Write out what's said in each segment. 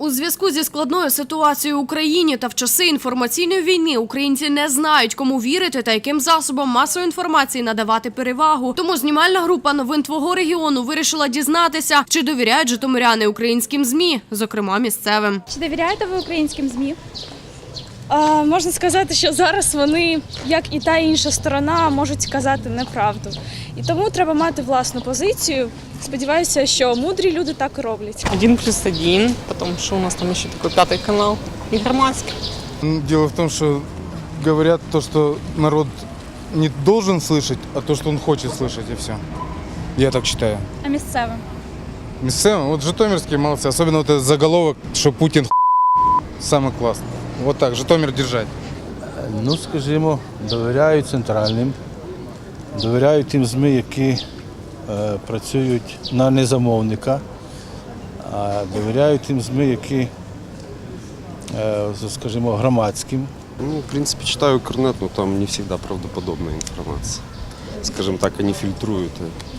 У зв'язку зі складною ситуацією в Україні та в часи інформаційної війни українці не знають, кому вірити та яким засобам масової інформації надавати перевагу. Тому знімальна група новин твого регіону вирішила дізнатися, чи довіряють житомиряни українським змі, зокрема місцевим. Чи довіряєте ви українським ЗМІ? А, можна сказати, що зараз вони, як і та інша сторона, можуть сказати неправду. І тому треба мати власну позицію. Сподіваюся, що мудрі люди так і роблять. Один плюс один, потому что у нас там еще такой пятый канал и громадский. Ну, Дело в том, что говорят то, что народ не должен слышать, а то, что он хочет слышать, и все. Я так считаю. А місцевим? Местами, вот житомирские молодцы, особенно вот этот заголовок, что Путин самый классный. Вот так, Житомир держать. Ну, скажімо, довіряю центральним, довіряю тим ЗМІ, які е, працюють на незамовника, а довіряю тим ЗМІ, які, е, скажімо, громадським. Ну, в принципе, читаю Корнет, но там не всегда правдоподобная информация. Скажем так, они фильтруют. и-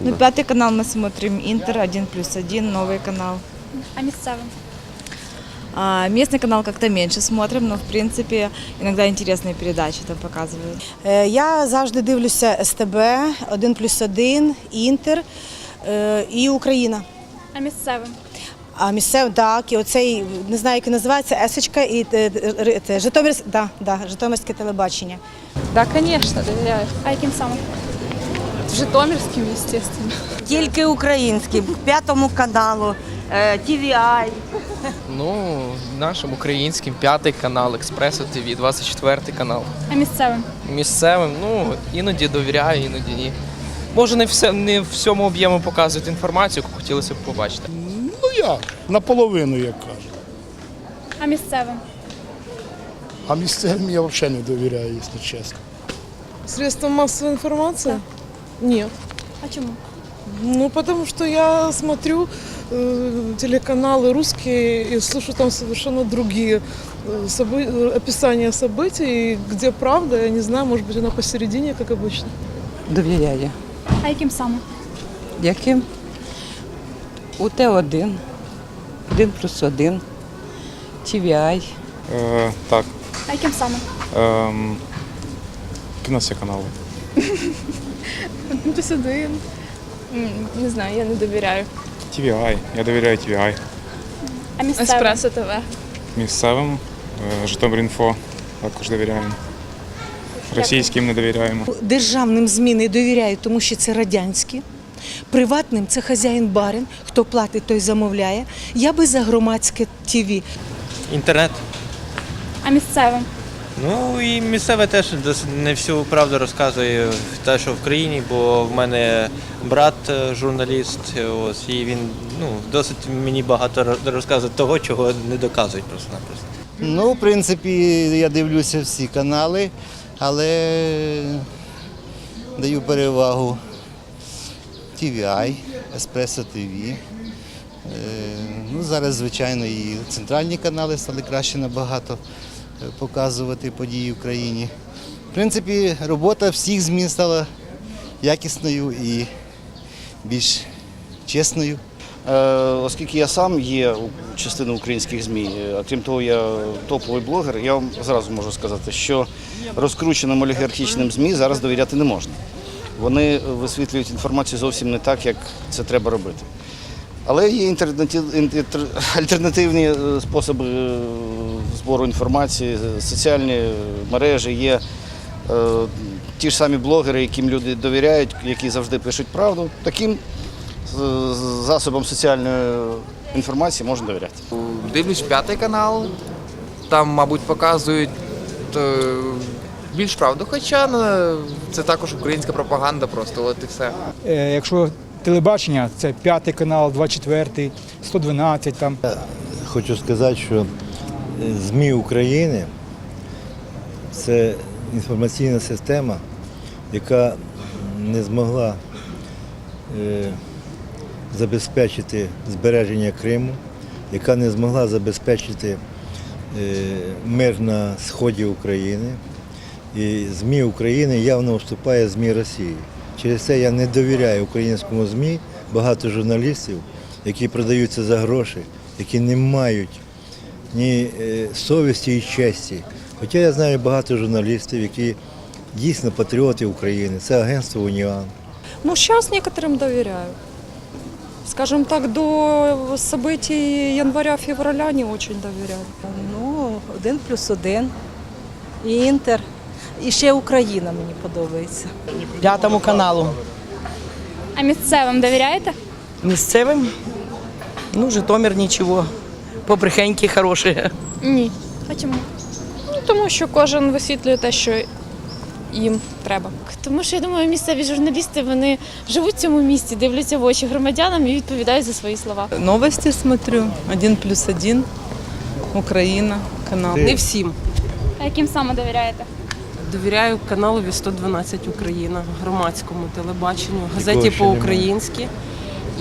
Ну, Да. пятый канал мы смотрим, Интер 1 плюс 1, новый канал. А місцевим? А местный канал как-то меньше смотрим, но в принципе иногда интересные передачи там показывают. Е, Я завжди дивлюся СТБ, 1 плюс 1, Інтер е, і Україна. А місцевим? А місцев так, і оцей не знаю, як він називається, Есочка і е, е, це, Житомирське, да, да, Житомирське телебачення. Так, звісно, довіряю. А яким саме? Житомирським, звісно. Тільки українським, п'ятому каналу, е, TVI. Ну, нашим українським п'ятий канал, Експресо ТВ, 24 канал. А місцевим? Місцевим, ну, іноді довіряю, іноді ні. Може, не, все, не в всьому об'єму показують інформацію, яку хотілося б побачити. Ну як? Наполовину, як кажуть. А місцевим? А місцевим я взагалі не довіряю, якщо чесно. Средством массовой информации? Нет. А чому? Ну, потому что я смотрю телеканалы русские и слышу там совершенно другие э, собы- э, описания событий, и где правда, я не знаю, может быть, она посередине, как обычно. Довіряю. А яким саме? Яким? УТ-1, 1 плюс 1, TVI. Э, так, А яким саме? эм, на все каналы. Плюс один. Не знаю, я не довіряю. TVI, я доверяю TVI. А місцевим? ТВ. Місцевим, Житомир.Інфо також довіряємо. Російським не довіряємо. Державним ЗМІ не довіряю, тому що це радянські. Приватним це хазяїн барин, хто платить, той замовляє. Я би за громадське ТВ. Інтернет. А місцевим? Ну і місцеве теж не всю правду розказує те, що в країні, бо в мене брат е, журналіст, ось і він ну досить мені багато розказує того, чого не доказують просто-напросто. Ну, в принципі, я дивлюся всі канали, але даю перевагу TVI, Espresso TV. Ну, зараз, звичайно, і центральні канали стали краще набагато показувати події в країні. В принципі, робота всіх ЗМІ стала якісною і більш чесною. Е, Оскільки я сам є частиною українських ЗМІ, е, а крім того, я топовий блогер, я вам зразу можу сказати, що розкрученим олігархічним ЗМІ зараз довіряти не можна. Вони висвітлюють інформацію зовсім не так, як це треба робити. Але є альтернативні е, способи е, збору інформації, е, соціальні мережі, є ті ж самі блогери, яким люди довіряють, які завжди пишуть правду. Таким засобам соціальної інформації можна довіряти. Дивлюсь п'ятий канал, там, мабуть, показують більш правду, хоча це також українська пропаганда просто, от і все. Якщо телебачення, це п'ятий канал, 24, 112 там. Хочу сказати, що ЗМІ України це інформаційна система, яка не змогла е, забезпечити збереження Криму, яка не змогла забезпечити е, мир на сході України. І ЗМІ України явно вступає ЗМІ Росії. Через це я не довіряю українському ЗМІ, багато журналістів, які продаються за гроші, які не мають ні е, совісті і честі. Хоча я знаю багато журналістів, які дійсно патріоти України. Це агентство Уніан. Ну, сейчас некоторым доверяю. Скажем так, до событий января-февраля не очень доверяю. Ну, один плюс один. І Інтер. І ще Україна мені подобається. П'ятому каналу. А місцевим довіряєте? Місцевим, ну, Житомир нічого. Побрехеньки хороші. Ні. А чому? Ну, тому що кожен висвітлює те, що їм треба. Тому що я думаю, місцеві журналісти вони живуть в цьому місті, дивляться в очі громадянам і відповідають за свої слова. Новості смотрю. Один плюс один. Україна, канал. Не всім. А яким саме довіряєте? Довіряю каналові 112 Україна, громадському телебаченню, газеті по-українськи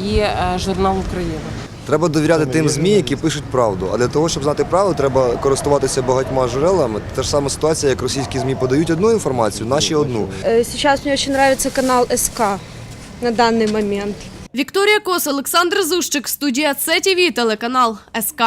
і журнал Україна. Треба довіряти тим ЗМІ, які пишуть правду. А для того, щоб знати правду, треба користуватися багатьма джерелами. Та ж сама ситуація, як російські ЗМІ подають одну інформацію, наші одну. Сейчас мне очень нравится канал СК на данный момент. Вікторія Кос, Олександр Зущик, студія ЦТВ, телеканал СК.